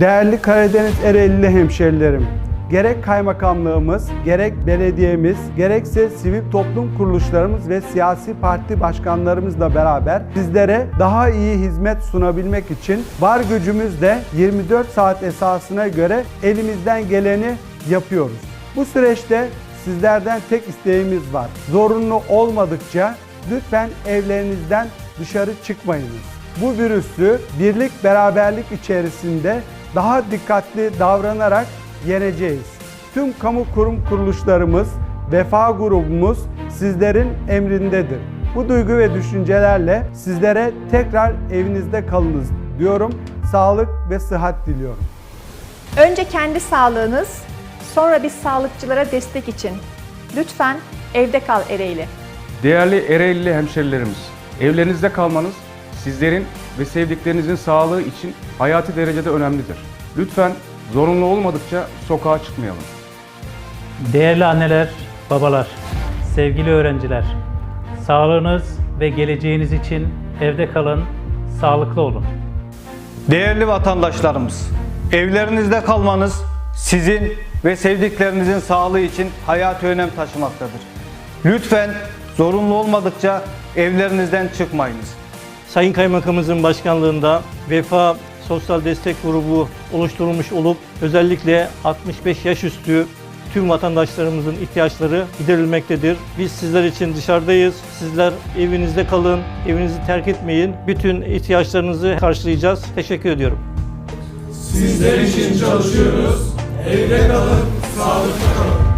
Değerli Karadeniz Ereğli hemşerilerim, gerek kaymakamlığımız, gerek belediyemiz, gerekse sivil toplum kuruluşlarımız ve siyasi parti başkanlarımızla beraber sizlere daha iyi hizmet sunabilmek için var gücümüzle 24 saat esasına göre elimizden geleni yapıyoruz. Bu süreçte sizlerden tek isteğimiz var. Zorunlu olmadıkça lütfen evlerinizden dışarı çıkmayınız. Bu virüsü birlik beraberlik içerisinde daha dikkatli davranarak yeneceğiz. Tüm kamu kurum kuruluşlarımız, vefa grubumuz sizlerin emrindedir. Bu duygu ve düşüncelerle sizlere tekrar evinizde kalınız diyorum. Sağlık ve sıhhat diliyorum. Önce kendi sağlığınız, sonra biz sağlıkçılara destek için. Lütfen evde kal Ereğli. Değerli Ereğli hemşerilerimiz, evlerinizde kalmanız sizlerin ve sevdiklerinizin sağlığı için hayati derecede önemlidir. Lütfen zorunlu olmadıkça sokağa çıkmayalım. Değerli anneler, babalar, sevgili öğrenciler, sağlığınız ve geleceğiniz için evde kalın, sağlıklı olun. Değerli vatandaşlarımız, evlerinizde kalmanız sizin ve sevdiklerinizin sağlığı için hayati önem taşımaktadır. Lütfen zorunlu olmadıkça evlerinizden çıkmayınız. Sayın Kaymakamımızın başkanlığında Vefa Sosyal Destek Grubu oluşturulmuş olup özellikle 65 yaş üstü tüm vatandaşlarımızın ihtiyaçları giderilmektedir. Biz sizler için dışarıdayız. Sizler evinizde kalın, evinizi terk etmeyin. Bütün ihtiyaçlarınızı karşılayacağız. Teşekkür ediyorum. Sizler için çalışıyoruz. Evde kalın, sağlıklı kalın.